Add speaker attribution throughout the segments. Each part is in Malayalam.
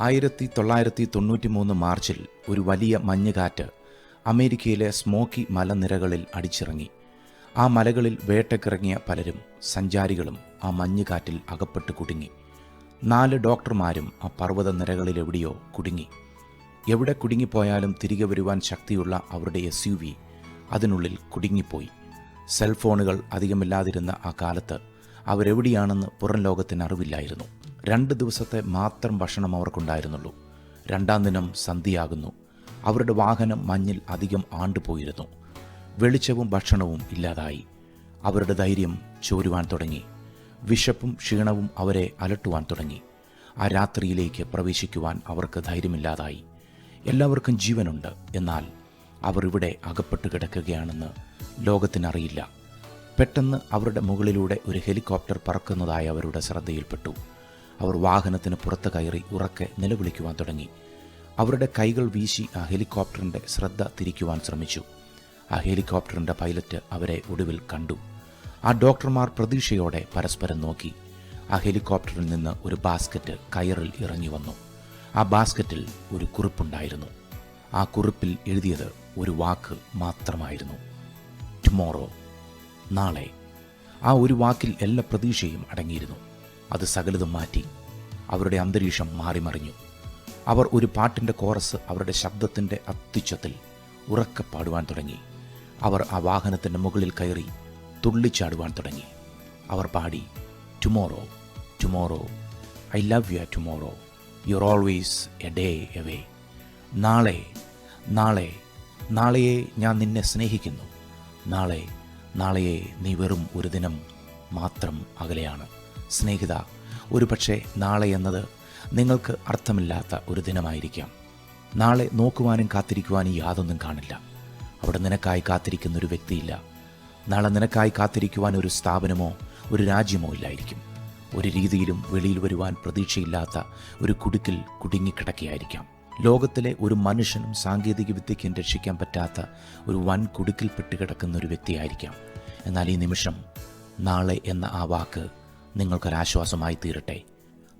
Speaker 1: ആയിരത്തി തൊള്ളായിരത്തി തൊണ്ണൂറ്റി മൂന്ന് മാർച്ചിൽ ഒരു വലിയ മഞ്ഞുകാറ്റ് അമേരിക്കയിലെ സ്മോക്കി മലനിരകളിൽ അടിച്ചിറങ്ങി. ആ മലകളിൽ വേട്ടക്കിറങ്ങിയ പലരും സഞ്ചാരികളും ആ മഞ്ഞുകാറ്റിൽ അകപ്പെട്ട് കുടുങ്ങി. നാല് ഡോക്ടർമാരും ആ പർവത നിരകളിലെവിടെയോ കുടുങ്ങി. എവിടെ കുടുങ്ങിപ്പോയാലും തിരികെ വരുവാൻ ശക്തിയുള്ള അവരുടെ എസ് യു വി അതിനുള്ളിൽ കുടുങ്ങിപ്പോയി. സെൽഫോണുകൾ അധികമില്ലാതിരുന്ന ആ കാലത്ത് അവരെവിടെയാണെന്ന് പുറം ലോകത്തിന് അറിവില്ലായിരുന്നു. രണ്ട് ദിവസത്തെ മാത്രം ഭക്ഷണം അവർക്കുണ്ടായിരുന്നുള്ളൂ. രണ്ടാം ദിനം സന്ധിയാകുന്നു അവരുടെ വാഹനം മഞ്ഞിൽ അധികം ആണ്ടുപോയിരുന്നു. വെളിച്ചവും ഭക്ഷണവും ഇല്ലാതായി. അവരുടെ ധൈര്യം ചോരുവാൻ തുടങ്ങി. വിശപ്പും ക്ഷീണവും അവരെ അലട്ടുവാൻ തുടങ്ങി. ആ രാത്രിയിലേക്ക് പ്രവേശിക്കുവാൻ അവർക്ക് ധൈര്യമില്ലാതായി. എല്ലാവർക്കും ജീവനുണ്ട്. എന്നാൽ അവർ ഇവിടെ അകപ്പെട്ട് കിടക്കുകയാണെന്ന് ലോകത്തിനറിയില്ല. പെട്ടെന്ന് അവരുടെ മുകളിലൂടെ ഒരു ഹെലികോപ്റ്റർ പറക്കുന്നതായി അവരുടെ ശ്രദ്ധയിൽപ്പെട്ടു. അവർ വാഹനത്തിന് പുറത്ത് കയറി ഉറക്കെ നിലവിളിക്കുവാൻ തുടങ്ങി. അവരുടെ കൈകൾ വീശി ആ ഹെലികോപ്റ്ററിന്റെ ശ്രദ്ധ തിരിക്കുവാൻ ശ്രമിച്ചു. ആ ഹെലികോപ്റ്ററിന്റെ പൈലറ്റ് അവരെ ഒടുവിൽ കണ്ടു. ആ ഡോക്ടർമാർ പ്രതീക്ഷയോടെ പരസ്പരം നോക്കി. ആ ഹെലികോപ്റ്ററിൽ നിന്ന് ഒരു ബാസ്ക്കറ്റ് കയറിൽ ഇറങ്ങി വന്നു. ആ ബാസ്ക്കറ്റിൽ ഒരു കുറിപ്പുണ്ടായിരുന്നു. ആ കുറിപ്പിൽ എഴുതിയത് ഒരു വാക്ക് മാത്രമായിരുന്നു. ടുമോറോ നാളെ. ആ ഒരു വാക്കിൽ എല്ലാ പ്രതീക്ഷയും അടങ്ങിയിരുന്നു. അത് സകലതും മാറ്റി. അവരുടെ അന്തരീക്ഷം മാറിമറിഞ്ഞു. അവർ ഒരു പാട്ടിന്റെ കോറസ് അവരുടെ ശബ്ദത്തിന്റെ അത്യുച്ചത്തിൽ ഉറക്കെ പാടുവാൻ തുടങ്ങി. അവർ ആ വാഹനത്തിന്റെ മുകളിൽ കയറി തുള്ളിച്ചാടുവാൻ തുടങ്ങി. അവർ പാടി tomorrow tomorrow I love you tomorrow you're always a day away നാളെ നാളെ നാളെയെ ഞാൻ നിന്നെ സ്നേഹിക്കുന്നു. നാളെ നാളെയെ നീ വെറും ഒരു ദിനം മാത്രം അകലെയാണ്. സ്നേഹിത ഒരു പക്ഷേ നാളെ എന്നത് നിങ്ങൾക്ക് അർത്ഥമില്ലാത്ത ഒരു ദിനമായിരിക്കാം. നാളെ നോക്കുവാനും കാത്തിരിക്കുവാനും യാതൊന്നും കാണില്ല. അവിടെ നിനക്കായി കാത്തിരിക്കുന്ന ഒരു വ്യക്തിയില്ല. നാളെ നിനക്കായി കാത്തിരിക്കുവാൻ ഒരു സ്ഥാപനമോ ഒരു രാജ്യമോ ഇല്ലായിരിക്കും. ഒരു രീതിയിലും വെളിയിൽ വരുവാൻ പ്രതീക്ഷയില്ലാത്ത ഒരു കുടുക്കിൽ കുടുങ്ങിക്കിടക്കുകയായിരിക്കാം ലോകത്തിലെ ഒരു മനുഷ്യനും സാങ്കേതിക വിദ്യയ്ക്കും രക്ഷിക്കാൻ പറ്റാത്ത ഒരു വൻ കുടുക്കിൽപ്പെട്ട് കിടക്കുന്ന ഒരു വ്യക്തിയായിരിക്കാം. എന്നാൽ ഈ നിമിഷം നാളെ എന്ന ആ വാക്ക് നിങ്ങൾക്കൊരാശ്വാസമായി തീരട്ടെ.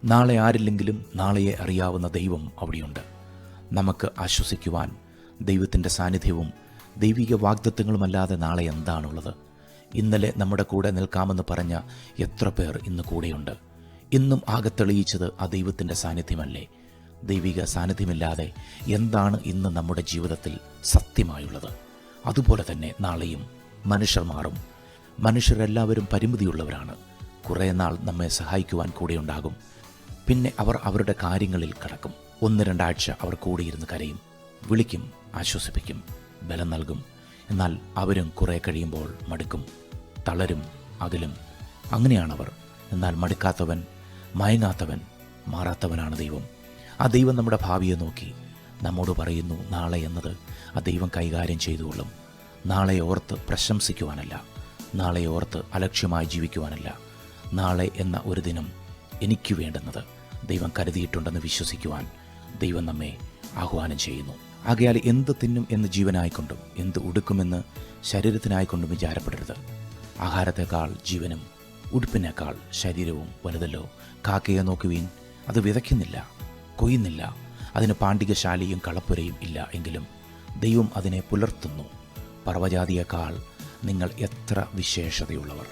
Speaker 1: നാളെ ആരില്ലെങ്കിലും നാളെയെ അറിയാവുന്ന ദൈവം അവിടെയുണ്ട്. നമുക്ക് ആശ്വസിക്കുവാൻ ദൈവത്തിന്റെ സാന്നിധ്യവും ദൈവിക വാഗ്ദത്വങ്ങളുമല്ലാതെ നാളെ എന്താണുള്ളത്? ഇന്നലെ നമ്മുടെ കൂടെ നിൽക്കാമെന്ന് പറഞ്ഞ എത്ര പേർ ഇന്ന് കൂടെയുണ്ട്? ഇന്നും ആകെ തെളിയിച്ചത് ആ ദൈവത്തിന്റെ സാന്നിധ്യമല്ലേ? ദൈവിക സാന്നിധ്യമില്ലാതെ എന്താണ് ഇന്ന് നമ്മുടെ ജീവിതത്തിൽ സത്യമായുള്ളത്? അതുപോലെ തന്നെ നാളെയും മനുഷ്യർ മാറും. മനുഷ്യരെല്ലാവരും പരിമിതിയുള്ളവരാണ്. കുറേ നാൾ നമ്മെ സഹായിക്കുവാൻ കൂടെയുണ്ടാകും പിന്നെ അവർ അവരുടെ കാര്യങ്ങളിൽ കടക്കും. ഒന്ന് രണ്ടാഴ്ച അവർ കൂടിയിരുന്ന് കരയും. വിളിക്കും ആശ്വസിപ്പിക്കും ബലം നൽകും. എന്നാൽ അവരും കുറേ കഴിയുമ്പോൾ മടുക്കും. തളരും അകലും അങ്ങനെയാണവർ. എന്നാൽ മടുക്കാത്തവൻ മയങ്ങാത്തവൻ മാറാത്തവനാണ് ദൈവം. ആ ദൈവം നമ്മുടെ ഭാവിയെ നോക്കി. നമ്മോട് പറയുന്നു നാളെ എന്നത് ആ ദൈവം കൈകാര്യം ചെയ്തുകൊള്ളും. നാളെ ഓർത്ത് പ്രശംസിക്കുവാനല്ല. നാളെ ഓർത്ത് അലക്ഷ്യമായി ജീവിക്കുവാനല്ല. നാളെ എന്ന ഒരു ദിനം എനിക്ക് വേണ്ടുന്നത് ദൈവം കരുതിയിട്ടുണ്ടെന്ന് വിശ്വസിക്കുവാൻ ദൈവം നമ്മെ ആഹ്വാനം ചെയ്യുന്നു. ആകയാൽ എന്ത് തിന്നും എന്ന് ജീവനായിക്കൊണ്ടും എന്ത് ഉടുക്കുമെന്ന് ശരീരത്തിനായിക്കൊണ്ടും വിചാരപ്പെടരുത്. ആഹാരത്തെക്കാൾ ജീവനും ഉടുപ്പിനേക്കാൾ ശരീരവും വലുതല്ലോ. കാക്കയെ നോക്കുവീൻ അത് വിതയ്ക്കുന്നില്ല കൊയ്യുന്നില്ല. അതിന് പാണ്ഡികശാലിയും കളപ്പുരയും ഇല്ല എങ്കിലും ദൈവം അതിനെ പുലർത്തുന്നു. പർവജാതിയേക്കാൾ നിങ്ങൾ എത്ര വിശേഷതയുള്ളവർ.